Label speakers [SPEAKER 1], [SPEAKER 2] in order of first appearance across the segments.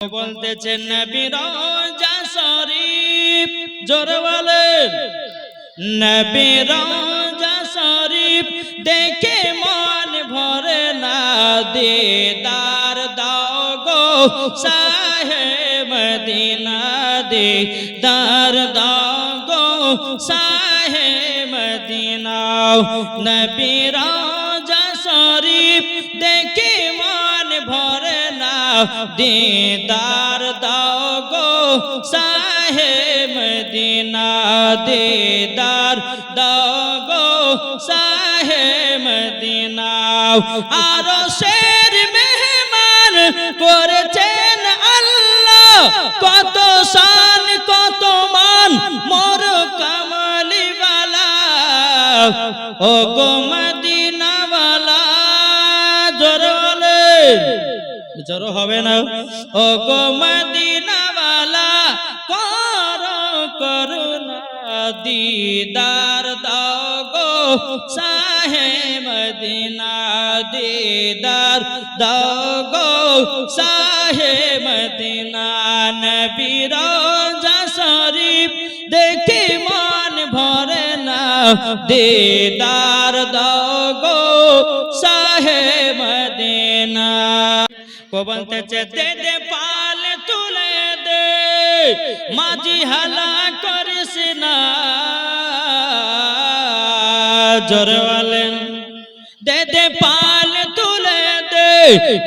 [SPEAKER 1] বলতেছেন নবী রোজা শরীফ। জোর নবী রোজা শরীফ দেখে মন ভরে না, দিদার দাও গো সাহে মদিনা দে। দার দাও গো সাহে মদিনা। নবী রোজা শরীফ দেখে দিদার দাও গো সাহে মদিনা, দিদার দাও গো সাহে মদিনা। আরও শের মেহমান করেছেন আল্লাহ, কত শান, কত মান, মোর কামলিওয়ালা ও গো জোর হবে না। ও গো মদিনাওয়ালা, কর করুণা দিদার দাও গো সাহে মদিনা, দিদার দাও গো সাহে মদিনা। নবী শরীফ দেখে মন ভরে না। দিদার দাও গো সাহে মদিনা। বলতেছে দে দে পাল তুলে দে। মাঝি হালা করিস না। জোর বলেন দে দে পাল তুলে দে।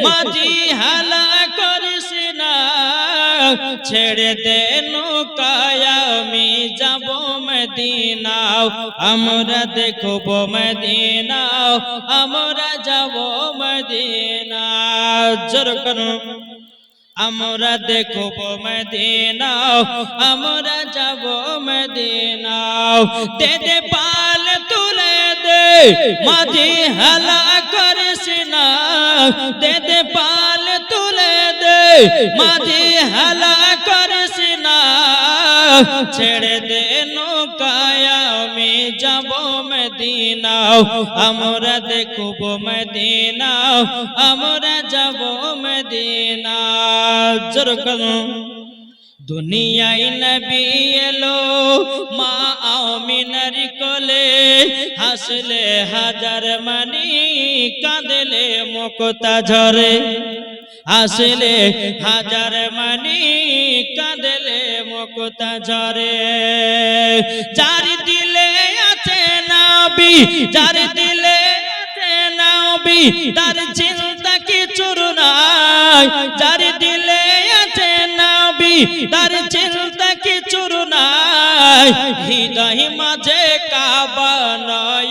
[SPEAKER 1] মাঝি হালা করিস না। ছেড়ে দে নৌকায় আমি যাব মদিনাও, আমরা দেখব মদিনাও, আমরা যাব মদিনা জোর করুন। আমরা দেখব মদিনাও, আমরা যাব মদিনাও। দে দে পাল তুলে দে, মাঝি হালা করিস না। দে দে পাল তুলে দে, মাঝি হালা করিস না। ছেড়ে দে আমি যাব মদিনাও, আমরা দেখব মদিনাও, আমরা যাব মদিনা জোর করুন দুনিয়ায় নবী এলো, মা আমিনার কোলে হাসলে হাজার মানি, কাঁদলে মুক্তা ঝরে আসলে হাজার মানি, কাঁদলে মুক্তা ঝরে যার দিলে আছে নাবি, যার দিলে আছে নাবি, তার চিন্তা কিছুর নাই। যার দিলে আছে নাবি, তার চিন্তা কিছুর নাই। হৃদয় মাঝে কাবা নয়নে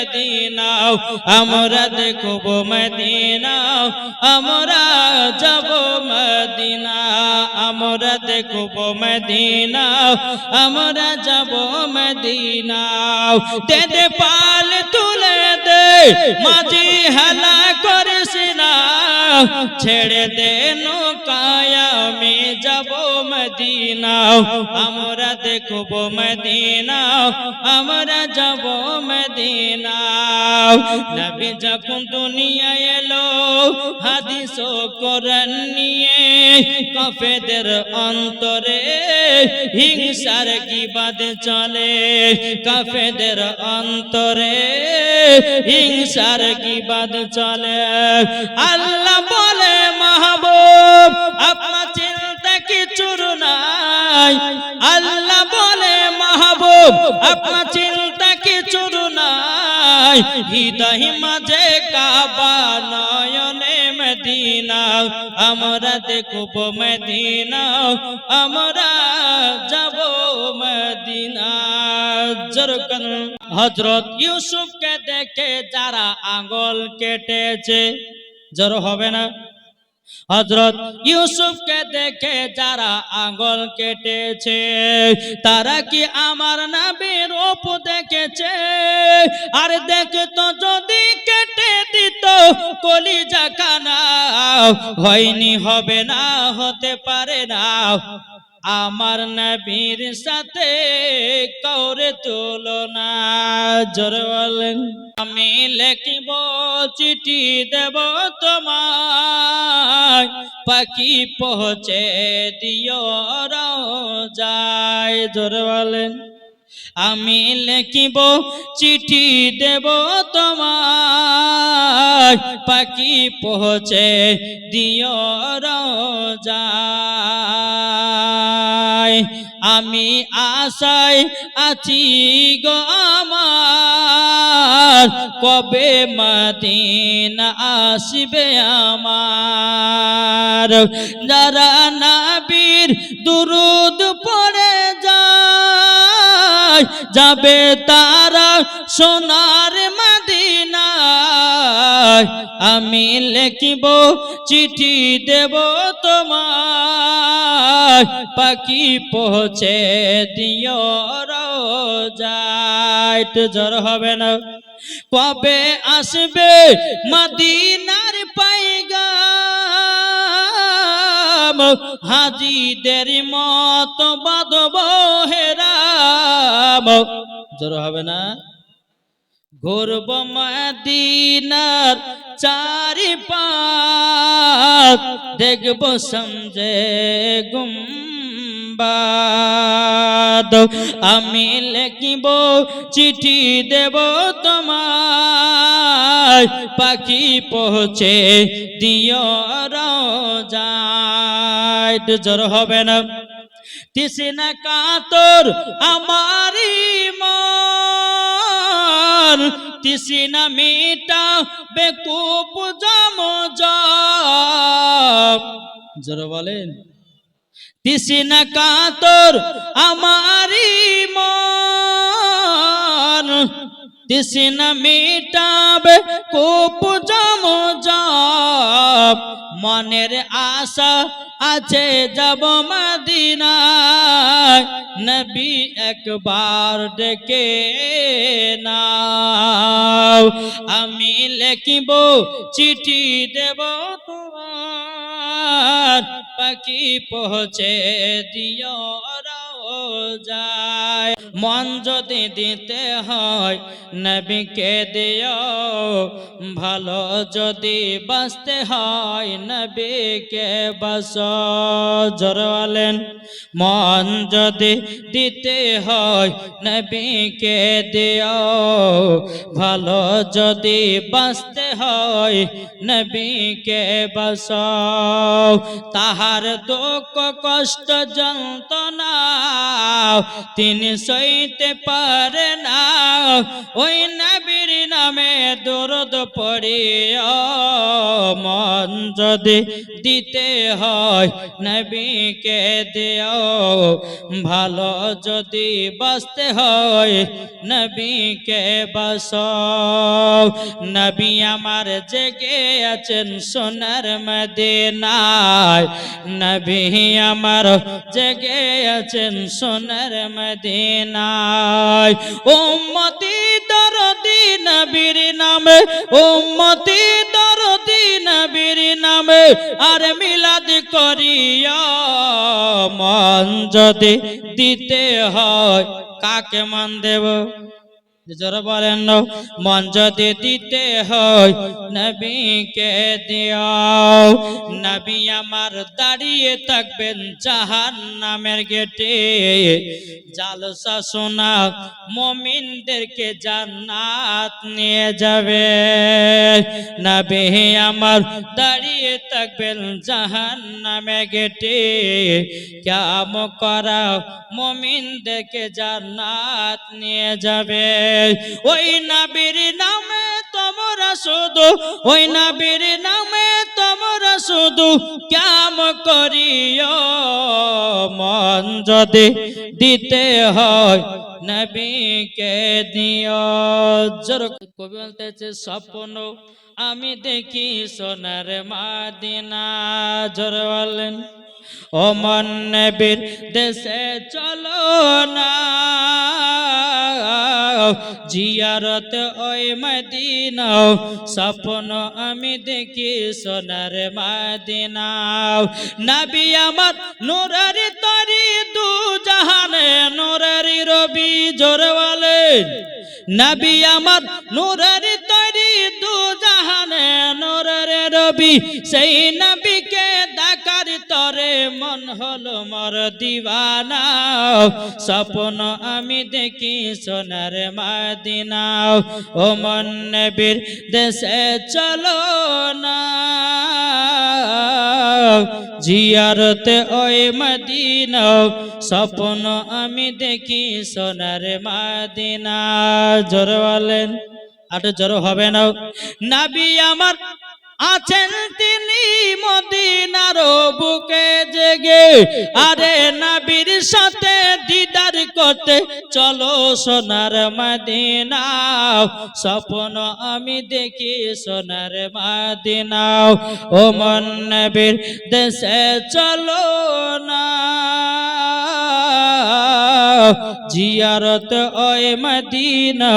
[SPEAKER 1] মদিনাও, আমরা দেখব মদিনাও, আমরা যাব মদিনা, আমরা দেখব মদিনাও, আমরা যাব মদিনাও। তেতে পাল তুলে দে, মাঝি হেলা করিস না। ছেড়ে দে আমি যাব মদিনাও। আমরা দেখব মদিনাও, আমরা যাব মদিনাও। নবী যখন দুনিয়া এলো, হাদিস ও কোরআন নিয়ে কাফেদের অন্তরে হিংসার কি বাদ চলে। কাফেদের অন্তরে হিংসার কি বাদ চলে। আল্লাহ মাহবুব, আপনার চিন্তা কিছুর নাই। আল্লাহ বলে, মাহবুব, আপনার চিন্তা কিছুর নাই। হৃদয় মাঝে কাবা নয়নে মদিনা, আমরা দেখব মদিনা, আমরা যাব মদিনা। হজরত ইউসুফকে দেখে যারা আঙ্গল কেটেছে জড়ো হবে না। হজরত ইউসুফকে দেখে যারা আঙ্গল কেটেছে, তারা কি আমার নাবির ওপ দেখেছে? আর দেখতো যদি কেটে দিত, কলিজা কানা, হয়নি, হবে না, হতে পারে না। আমার নবীর সাথে কৌরে তুলনা। জোর বলেন, আমি লিখিব, চিঠি দেব তোমায়। পাখি পৌঁছে দিও যায় জোর বলেন, আমি লিখিব, চিঠি দেব তোমায়। পাখি পৌঁছে দিও যায় আমি আশায় আছি গো আমার। কবে মদিনা আসবে আমার? যারা নাবির দুরুদ পড়ে যায়, যাবে তারা সোনার আমি লিখিব চিঠি দেব তোমার পাখি পৌঁছে দিও যায় জ্বর হবে না। কবে আসবে? মদিনার পাইগাম হাজিদের মত বাদব হেরাম জ্বর হবে না? ঘুরব মদিনার চারি পাত দেখব সমঝে গুম্বাদ। আমি লিখিব, চিঠি দেব তোমায়, পাখি পৌঁছে দিও যায় জ্বর হবে না। তিসনা কাতর আমারি মন তিসনা মিটা বেকুপ জোর বলেন। তিসনা কাতর আমারি মন। তিসনা মিটাবে কুপ জম। মনের আশা আছে যাব মদিনায়। নবী একবার ডেকে নাও। আমি লিখিব, চিঠি দেব তোমার। পাখি পৌঁছে দিও যায় মন যদি দিতে হয়, নবীকে দিও। ভালো যদি বাঁচতে হয়, নবীকে বাস জরওয়ালেন মন যদি দিতে হয় নবীকে দিও ভালো যদি বাঁচতে হয় নবীকে বাস তাহার দুঃখ, কষ্ট, যন্ত্রণা তিনি সইতে পারে না। ওই নবীর নামে দরদ পড়িয়া মন যদি দিতে হয় নবীকে দিও ভালো যদি বাঁচতে হয়, নবীকে বাস নবী আমার জেগে আছেন সোনার মদিনায়। নবী আমার জেগে আছেন সোনার মদিনায়। উম্মতি দরদি নবীর নামে, উম্মতি দরদি নবীর নামে, আর মিলাদ করিয়া মন যদি দিতে হয়, কাকে মান দেব? জোর বলেন, মন যদি দিতে হয়, নবীকে দিও নবী আমার দাঁড়িয়ে থাকবেন জাহান নামের গেটে। জালসা শোনা মমিনদেরকে জান্নাত নিয়ে যাবে। নবী আমার দাঁড়িয়ে থাকবেন জাহান নামে গেটে। কাম করা মমিনদেরকে জান্নাত নিয়ে যাবে। ওই নবীর নামে তোমরা শুধু, ওই নবীর নামে তোমরা শুধু কাম করিও মন যদি দিতে হয়, নবীকে দিও। জোর কবি বলতেছে, স্বপ্ন আমি দেখি সোনার মাদিনা। জোর বলেন। ও মন নবীর দেশে চলো না। জিয়ারত ওই মদিনাও, স্বপ্ন আমি দেখি সোনার মদিনাও। নবী আমার নুরারি তরি দু জাহানে নোরের রবি জোরে বলেন নবী আমার নূরের তৈরি দু জাহানে, নূরের রবি সেই নবীকে দেখার তরে মন হলো মর দিওয়ানা। স্বপ্ন আমি দেখি সোনার মাদিনা। ও মন নবীর দেশে চলো না। জিয়ারতে ওই মদিনা, স্বপ্ন আমি দেখি সোনার মাদিনা। জোর বলেন, আর জোর হবে না। নাবি আমার আছেন তিনি মদিনার বুকে জেগে। আরে নাবির সাথে দিদার করতে চলো সোনার মদিনা। স্বপ্ন আমি দেখি সোনার মদিনা। ও মন নবীর দেশে চলো না। জিয়ারত ওই মদিনা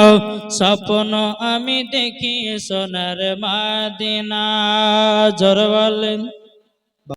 [SPEAKER 1] স্বপ্ন আমি দেখি সোনার মাদিনা। জোর